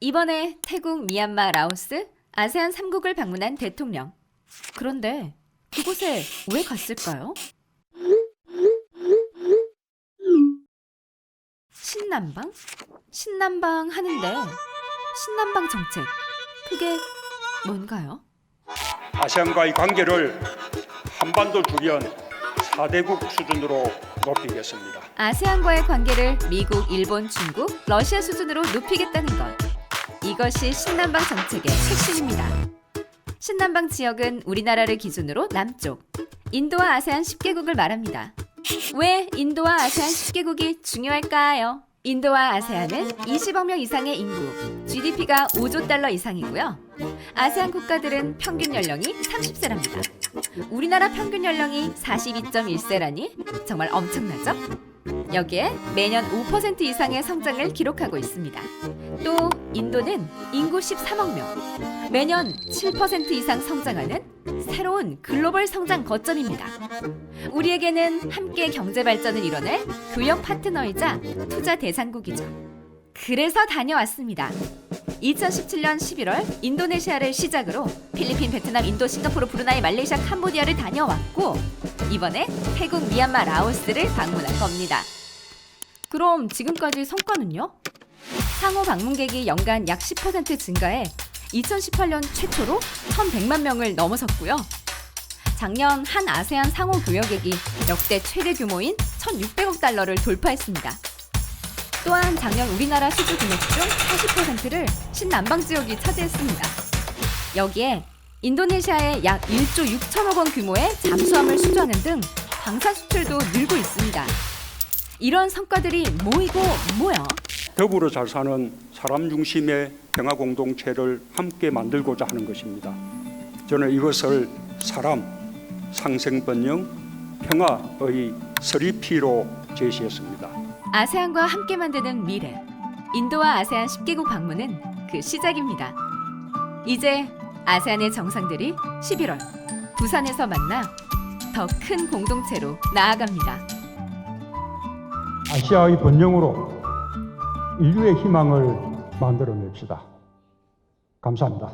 이번에 태국, 미얀마, 라오스, 아세안 3국을 방문한 대통령. 그런데 그곳에 왜 갔을까요? 신남방? 신남방 하는데 신남방 정책 그게 뭔가요? 아세안과의 관계를 한반도 주변 4대국 수준으로 높이겠습니다. 아세안과의 관계를 미국, 일본, 중국, 러시아 수준으로 높이겠다는 것. 이것이 신남방 정책의 핵심입니다. 신남방 지역은 우리나라를 기준으로 남쪽, 인도와 아세안 10개국을 말합니다. 왜 인도와 아세안 10개국이 중요할까요? 인도와 아세안은 20억 명 이상의 인구, GDP가 5조 달러 이상이고요. 아세안 국가들은 평균 연령이 30세랍니다. 우리나라 평균 연령이 42.1세라니 정말 엄청나죠? 여기에 매년 5% 이상의 성장을 기록하고 있습니다. 또 인도는 인구 13억 명, 매년 7% 이상 성장하는 새로운 글로벌 성장 거점입니다. 우리에게는 함께 경제 발전을 이뤄낼 교역 파트너이자 투자 대상국이죠. 그래서 다녀왔습니다. 2017년 11월 인도네시아를 시작으로 필리핀, 베트남, 인도, 싱가포르, 브루나이, 말레이시아, 캄보디아를 다녀왔고 이번에 태국, 미얀마, 라오스를 방문할 겁니다. 그럼 지금까지 성과는요? 상호 방문객이 연간 약 10% 증가해 2018년 최초로 1,100만 명을 넘어섰고요. 작년 한 아세안 상호 교역액이 역대 최대 규모인 1,600억 달러를 돌파했습니다. 또한 작년 우리나라 수주 금액 중 40%를 신남방 지역이 차지했습니다. 여기에 인도네시아의 약 1조 6천억 원 규모의 잠수함을 수주하는 등 방산 수출도 늘고 있습니다. 이런 성과들이 모이고 모여 더불어 잘 사는 사람 중심의 평화 공동체를 함께 만들고자 하는 것입니다. 저는 이것을 사람, 상생 번영, 평화의 서리피로 제시했습니다. 아세안과 함께 만드는 미래. 인도와 아세안 10개국 방문은 그 시작입니다. 이제 아세안의 정상들이 11월 부산에서 만나 더 큰 공동체로 나아갑니다. 아시아의 번영으로 인류의 희망을 만들어냅시다. 감사합니다.